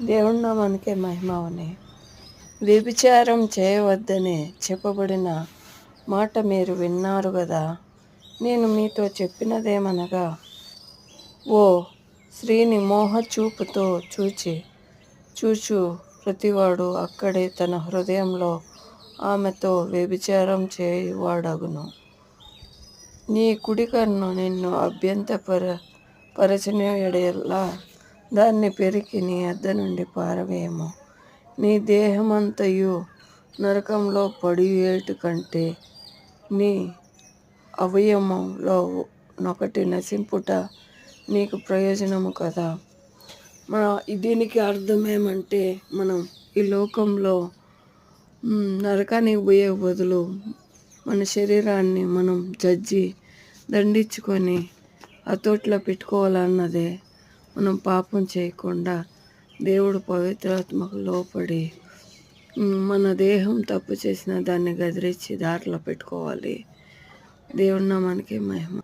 దేవుడి నామానికే మహిమ వ్యభిచారం చేయవద్దని చెప్పబడిన మాట మీరు విన్నారు కదా నేను మీతో చెప్పినదేమనగా ఓ స్త్రీని మోహ చూపుతో చూచి చూచు ప్రతివాడు అక్కడే తన హృదయంలో ఆమెతో వ్యభిచారం చేయువాడగును. నీ కుడి కన్ను నిన్ను అభ్యంతపర పరచిన ఎడల దాన్ని పెరికి నీ అద్ద నుండి పారవేయము. నీ దేహమంతయు నరకంలో పడియేటు కంటే నీ అవయములో నొకటి నశింపుట నీకు ప్రయోజనము కదా. మన దీనికి అర్థమేమంటే మనం ఈ లోకంలో నరకానికి పోయే బదులు మన శరీరాన్ని మనం జడ్జి దండించుకొని అతోట్లో పెట్టుకోవాలన్నదే మనం పాపం చేయకుండా దేవుడు పవిత్రాత్మకు లోపడి మన దేహం తప్పు చేసిన దాన్ని గదిరించి దారిలో పెట్టుకోవాలి. దేవుడి నామానికి మహిమ.